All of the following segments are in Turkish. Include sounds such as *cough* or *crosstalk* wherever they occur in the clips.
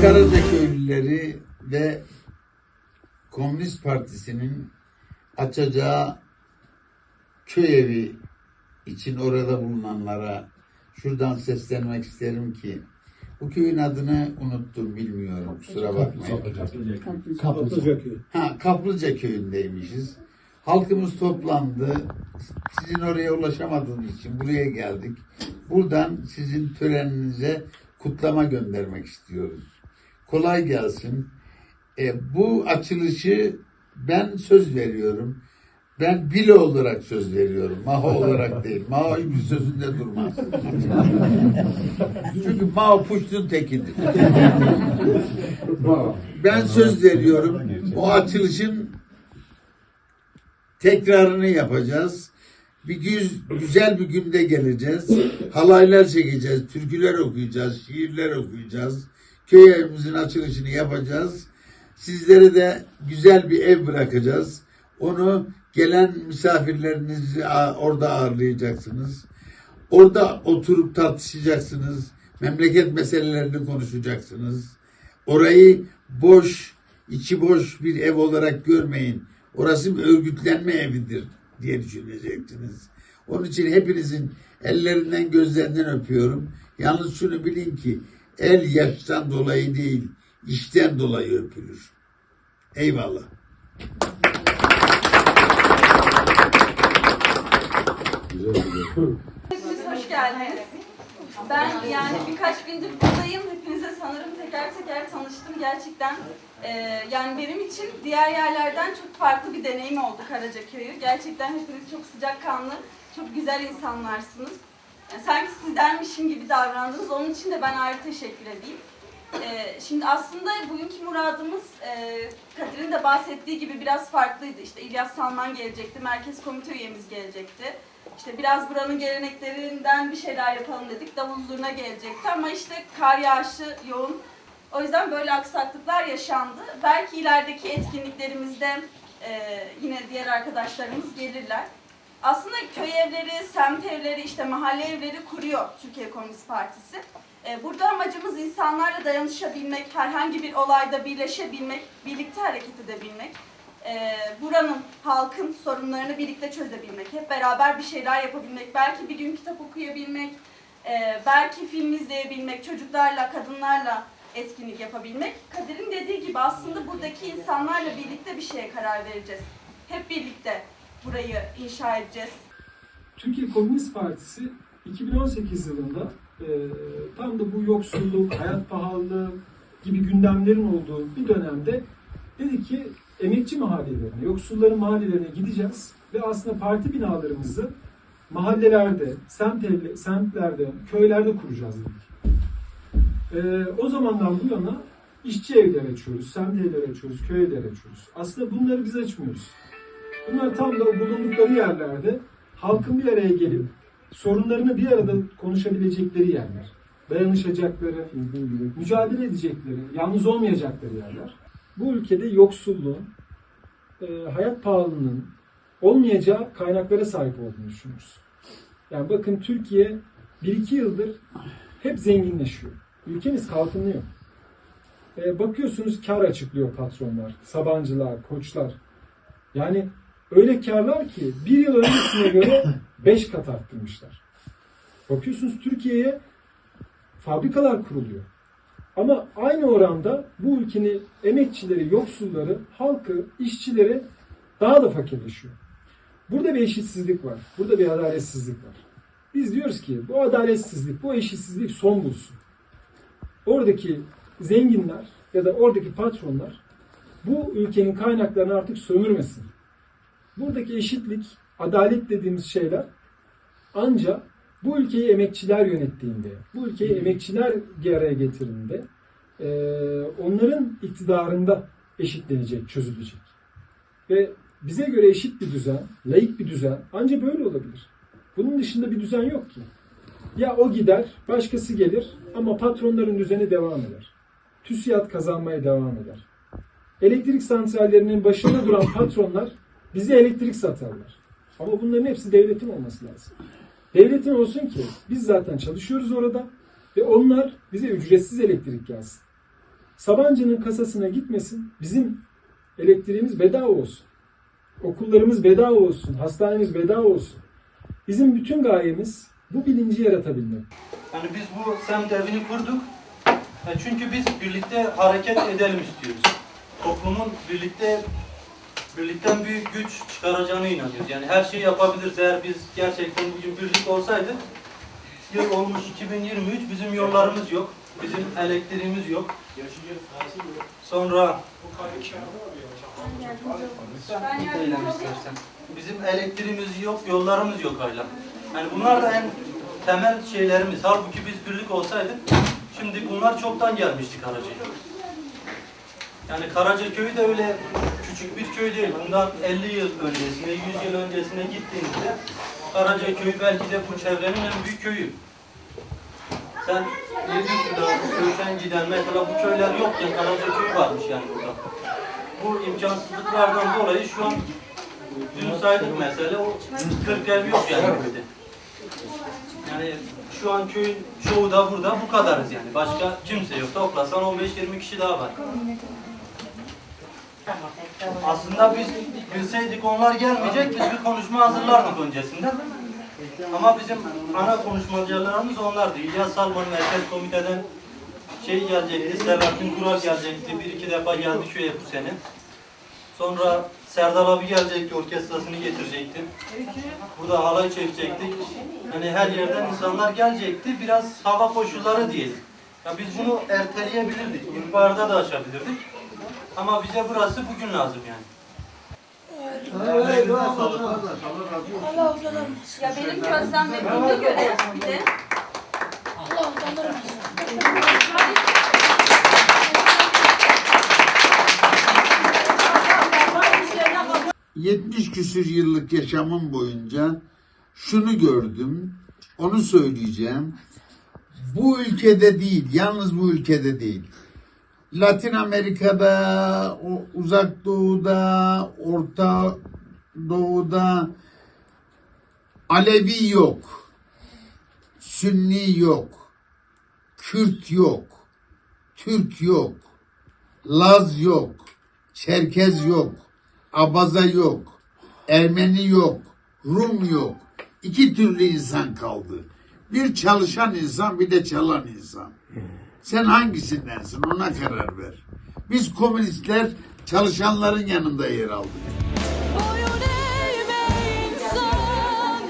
Karacaköylüleri ve Komünist Partisi'nin açacağı köy evi için orada bulunanlara şuradan seslenmek isterim ki bu köyün adını unuttum bilmiyorum kusura bakmayın. Kaplıca köyü. Ha Kaplıca köyündeymişiz. Halkımız toplandı. Sizin oraya ulaşamadığınız için buraya geldik. Buradan sizin töreninize kutlama göndermek istiyoruz. Kolay gelsin. E, bu açılışı ben söz veriyorum. Ben bile olarak söz veriyorum. Maho olarak değil. Maho hiçbir sözünde durmaz. *laughs* Çünkü Mao puştun tekidir. Ben söz veriyorum. O açılışın tekrarını yapacağız. Bir güz, güzel bir günde geleceğiz. Halaylar çekeceğiz, türküler okuyacağız, şiirler okuyacağız. Köy evimizin açılışını yapacağız. Sizlere de güzel bir ev bırakacağız. Onu gelen misafirlerinizi orada ağırlayacaksınız. Orada oturup tartışacaksınız. Memleket meselelerini konuşacaksınız. Orayı boş, içi boş bir ev olarak görmeyin. Orası bir örgütlenme evidir diye düşüneceksiniz. Onun için hepinizin ellerinden gözlerinden öpüyorum. Yalnız şunu bilin ki el yaştan dolayı değil, işten dolayı öpülür. Eyvallah. Hepiniz hoş geldiniz. Ben yani birkaç gündür buradayım. Hepinize sanırım teker teker tanıştım. Gerçekten e, yani benim için diğer yerlerden çok farklı bir deneyim oldu Karacaköy'ü. Gerçekten hepiniz çok sıcakkanlı, çok güzel insanlarsınız. Yani sanki sizdenmişim gibi davrandınız. Onun için de ben ayrı teşekkür edeyim. E, şimdi aslında bugünkü muradımız e, Kadir'in de bahsettiği gibi biraz farklıydı. İşte İlyas Salman gelecekti, merkez komite üyemiz gelecekti. İşte biraz buranın geleneklerinden bir şeyler yapalım dedik. Davul zurna gelecekti ama işte kar yağışı yoğun. O yüzden böyle aksaklıklar yaşandı. Belki ilerideki etkinliklerimizde e, yine diğer arkadaşlarımız gelirler. Aslında köy evleri, semt evleri, işte mahalle evleri kuruyor Türkiye Komünist Partisi. E, burada amacımız insanlarla dayanışabilmek, herhangi bir olayda birleşebilmek, birlikte hareket edebilmek e, buranın halkın sorunlarını birlikte çözebilmek, hep beraber bir şeyler yapabilmek, belki bir gün kitap okuyabilmek, e, belki film izleyebilmek, çocuklarla, kadınlarla etkinlik yapabilmek. Kadir'in dediği gibi aslında buradaki insanlarla birlikte bir şeye karar vereceğiz. Hep birlikte burayı inşa edeceğiz. Türkiye Komünist Partisi 2018 yılında e, tam da bu yoksulluk, hayat pahalılığı gibi gündemlerin olduğu bir dönemde dedi ki emekçi mahallelerine, yoksulların mahallelerine gideceğiz ve aslında parti binalarımızı mahallelerde, semt evle- semtlerde, köylerde kuracağız dedik. E, o zamandan bu yana işçi evleri açıyoruz, semt evleri açıyoruz, köy evleri açıyoruz. Aslında bunları biz açmıyoruz. Bunlar tam da bulundukları yerlerde halkın bir araya gelip sorunlarını bir arada konuşabilecekleri yerler. Dayanışacakları, mücadele edecekleri, yalnız olmayacakları yerler. Bu ülkede yoksulluğun, e, hayat pahalılığının olmayacağı kaynaklara sahip olduğunu düşünüyoruz. Yani bakın Türkiye 1-2 yıldır hep zenginleşiyor. Ülkemiz kalkınıyor. E, bakıyorsunuz kar açıklıyor patronlar, sabancılar, koçlar. Yani öyle karlar ki bir yıl öncesine göre *laughs* 5 kat arttırmışlar. Bakıyorsunuz Türkiye'ye fabrikalar kuruluyor. Ama aynı oranda bu ülkenin emekçileri, yoksulları, halkı, işçileri daha da fakirleşiyor. Burada bir eşitsizlik var. Burada bir adaletsizlik var. Biz diyoruz ki bu adaletsizlik, bu eşitsizlik son bulsun. Oradaki zenginler ya da oradaki patronlar bu ülkenin kaynaklarını artık sömürmesin. Buradaki eşitlik, adalet dediğimiz şeyler ancak bu ülkeyi emekçiler yönettiğinde, bu ülkeyi emekçiler bir araya getirdiğinde eee, onların iktidarında eşitlenecek, çözülecek. Ve bize göre eşit bir düzen, layık bir düzen ancak böyle olabilir. Bunun dışında bir düzen yok ki. Ya o gider, başkası gelir ama patronların düzeni devam eder. TÜSİAD kazanmaya devam eder. Elektrik santrallerinin başında duran patronlar bize elektrik satarlar. Ama bunların hepsi devletin olması lazım. Devletin olsun ki biz zaten çalışıyoruz orada ve onlar bize ücretsiz elektrik gelsin. Sabancı'nın kasasına gitmesin. Bizim elektriğimiz bedava olsun. Okullarımız bedava olsun. Hastanemiz bedava olsun. Bizim bütün gayemiz bu bilinci yaratabilmek. Yani biz bu semt evini kurduk. E, Çünkü biz birlikte hareket edelim istiyoruz. Toplumun birlikte birlikten büyük güç çıkaracağına inanıyoruz. Yani her şeyi yapabiliriz eğer biz gerçekten bugün birlik olsaydık. Yıl olmuş 2023 bizim yollarımız yok. Bizim elektriğimiz yok. Sonra olayım. istersen. Bizim elektriğimiz yok, yollarımız yok hala. Yani bunlar da en temel şeylerimiz. Halbuki biz birlik olsaydık şimdi bunlar çoktan gelmişti Karaca'ya. Yani Karaca köyü de öyle küçük bir köy değil. Bundan 50 yıl öncesine, 100 yıl öncesine gittiğinizde Karaca köyü belki de bu çevrenin en büyük köyü. Sen Yediku'da, Köşen giden mesela bu köyler yokken Karaca köyü varmış yani burada. Bu imkansızlıklardan dolayı şu an dün saydık mesela o 40 ev yok yani köyde. Yani şu an köyün çoğu da burada bu kadarız yani. Başka kimse yok. Toplasan 15-20 kişi daha var. Aslında biz bilseydik onlar gelmeyecek, biz bir konuşma hazırlardık öncesinden. Ama bizim ana konuşmacılarımız onlardı. İlyas Salman Merkez Komite'den şey gelecekti, Selahattin Kural gelecekti. Bir iki defa geldi köye bu sene. Sonra Serdal abi gelecekti, orkestrasını getirecekti. Burada halay çekecektik. Hani her yerden insanlar gelecekti. Biraz hava koşulları diyelim. Ya biz bunu erteleyebilirdik. İlkbaharda da açabilirdik. Ama bize burası bugün lazım yani. Allah utandırmasın. Ya benim gözlemlediğime göre bir de Allah utandırmasın. 70 küsür yıllık yaşamım boyunca şunu gördüm, onu söyleyeceğim. Bu ülkede değil, yalnız bu ülkede değil. Latin Amerika'da, uzak doğuda, orta doğuda Alevi yok. Sünni yok. Kürt yok. Türk yok. Laz yok. Çerkez yok. Abaza yok. Ermeni yok. Rum yok. İki türlü insan kaldı. Bir çalışan insan bir de çalan insan. Sen hangisindensin ona karar ver. Biz komünistler çalışanların yanında yer aldık. Boyun eğme insan,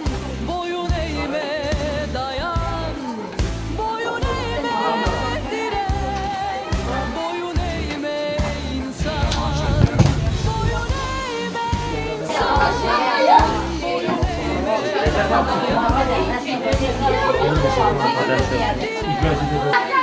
boyun eğme dayan, boyun eğme diren, boyun eğme insan, boyun eğme insan, boyun eğme dayan.